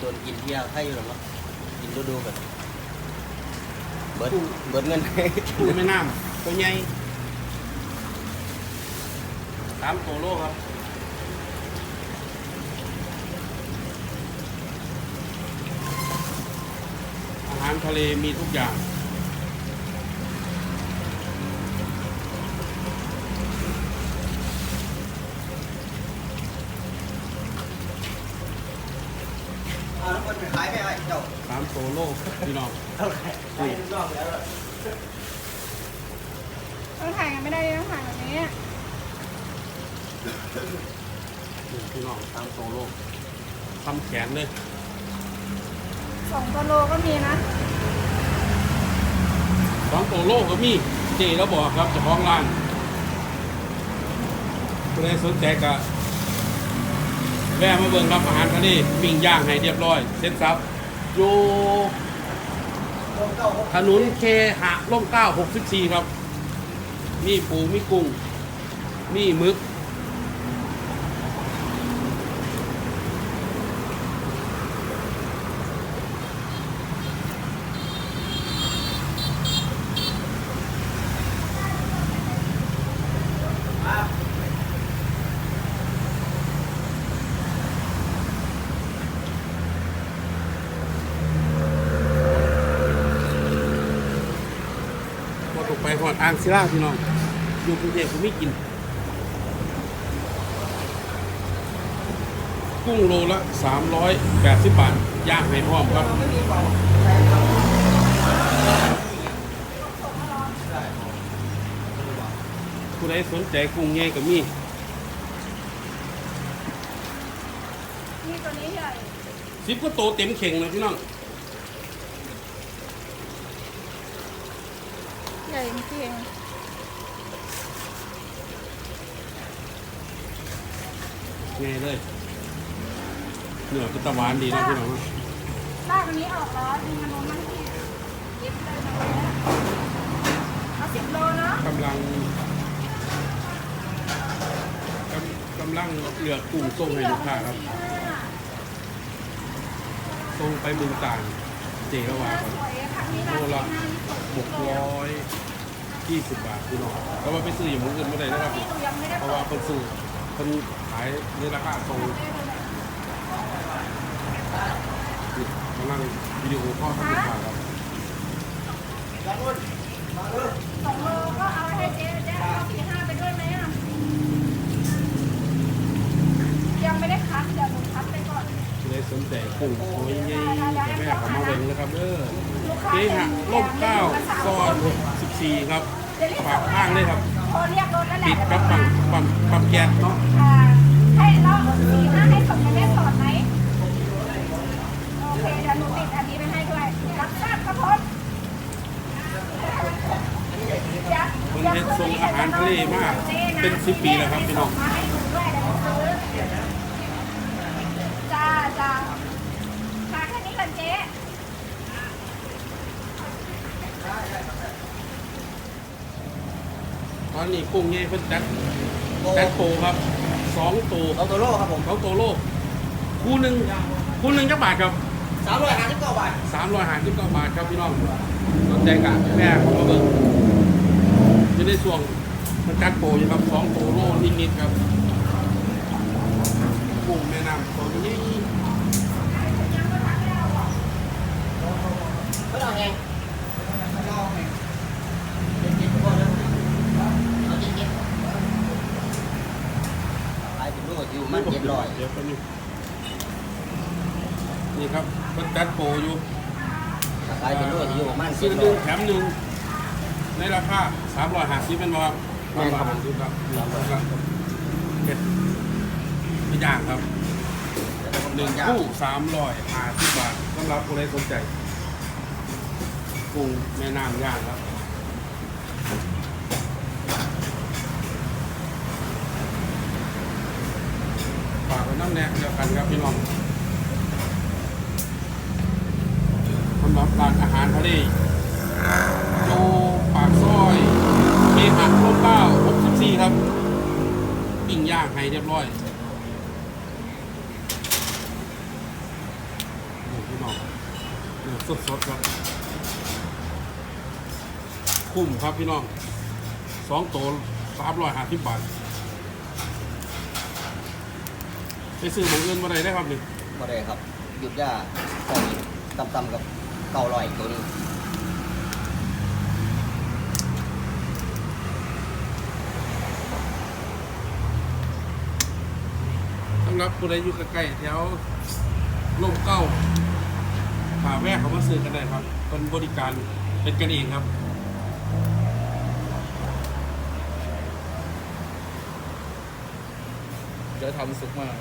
โดนกินเที่ยวให้อยู่หรอวะกินดูดูๆกันเบิดเบิดเงิน ปูแม่น้ำตัวใหญ่สามตัวโลครับอาหารทะเลมีทุกอย่าง คนไปขายไปไอ้เจ้าสามตัวโลพี่น้องเท่าไหร่ขายนอกแล้วต้องถ่ายกันไม่ได้ต้องถ่ายแบบนี้นี่พี่น้องสามตัวโลทำแขนเลยสองตัวโลก็มีนะสองตัวโลก็มีเจแล้วบอกครับเจะพ้าของร้านผู้ใดสนใจก็ แวะมาเบิ่งครับอาหารทะเลปิ้งย่างให้เรียบร้อยเสร็จสับอยู่ถนนเคหะร่มเกล้า64 ครับ มีปูมีกุ้ง มีหมึก พ อตกไปหอดอ่างศิลาพี่น้องอยู่กรุงเทพผมไม่กิน กุ้งโลละ 380 บาทย่างให้พร้อมครับผู้ใดสนใจกุ้งใหญ่ก็มีนี่ตัวนี้ใหญ่สิบก็โตเต็มเข่งเลยพี่น้อง ใหญ่จริงง่ายเลยเนื้อก็ตะหวานดีนะพี่น้องนะๆลากอันนี้ออกแล้วมีมันลงนั่งที่ยิบเลยนะเอาสิบโลเนาะกำลังกำกำลังเหลือกกุ้งส่งให้ลูกค้าครับส่งไปเมืองต่างเจระวาครับสวยอะค่ะนี่ โลราละคานี้สดหกร้อยยี่สิบบาทพี่น้องแต่ว่าไปซื้ออย่างมืออื่นไม่ได้นะครับนี่หนูยังไม่ได้เพราะเปิว่าดคนซื้อคนขายในราคาตรงกำลังวิดีโอข้อลทำลูกค้าครับสองโลก็เอาให้เจ๊เจ๊เอาสี่ห้าไปด้วยไหมอะยังไม่ได้คัดเดี๋ยวหนูคัดไปก่อนที่ได้สนใจกุ้งโอ้ยใหญ่ๆแม่เขามาเบิ่งนะครับเด้อ ลูกค้าเจ๊หักล่มเก้าซอย64 ครับฝากข้างเลยครับโทรเรียกรถแล้วแหละติดกับปั๊มปั๊มปั๊มแก๊สเนาะอ่าให้เราสี่ห้าให้ส่งไปแม่สอนไหมโอเคเดี๋ยวหนูติดอันนี้ไปให้ด้วย รับทราบครับผมคนเฮ็ดทรงอาหารทะเลมากเป็น10ปีแล้วครับพี่น้อง มาให้หนูด้วยเดี๋ยวหนูซื้อจ้าจ้าค่ะแค่นี้ก่อนเจ๊ ตอนนี้กุ้งใหญ่เพิ่นจัดจัดโตครับสองโตเอาตัวโลครับผมเขาโตโลคู่หนึ่งคู่หนึ่งจักบาทครับสามร้อยห้าสิบเก้าบาทสามร้อยห้าสิบเก้าบาทครับพี่น้องสนใจกะแม่ของมาเบิ่งจะได้ส่วงมันจัดโปรอยู่ครับสองโตโลนิดๆครับกุ้งแม่น้ำตัวนี้ ไม่ต้องแหงเจ็ดๆพอแล้วเอาเจ็ดๆขายเป็นโลอยู่มันเจ็ดร้อยเดี๋ยวแป๊บนึงนี่ครับมันจัดโปรอยู่ขายเป็นโลอยู่ประมันซื้เจ็อดหร้นึ่องยแถมหนึ่งในราคาสามร้อยห้าสิบเป็นบ่ครับแม่สามนร้อยครับห้าสิบครับเผ็ดไม่ย่างครับ หนึ่งคู่สามร้อยห้าสิบบาทสำหรับผู้ใดสนใจกุ้งแม่น้ำย่างครับ ฝากไว้น้ำแนกเดียวกันครับพี่น้องสำหรับร้านอาหารทะเลโจปากซอยเมหักร่มเก้า64ครับปิ้งย่างให้เรียบร้อยโอ้พี่น้องเนื้อสดๆครับ คุ้มครับพี่น้องสองตัวสามร้อยห้าสิบบาท ไปซื้อของเงินมาได้ได้ครับนี่มาได้ครับ หยุดย่าใส่ต่ำๆกับเก่าลอยตัวนี้สำหรับผู้ใดอยู่ใกล้ๆแถวลมเก้าผ่าแวะเขามาซื้อกันได้ครับเป็นบริการเป็นกันเองครับจะทำสุกมาก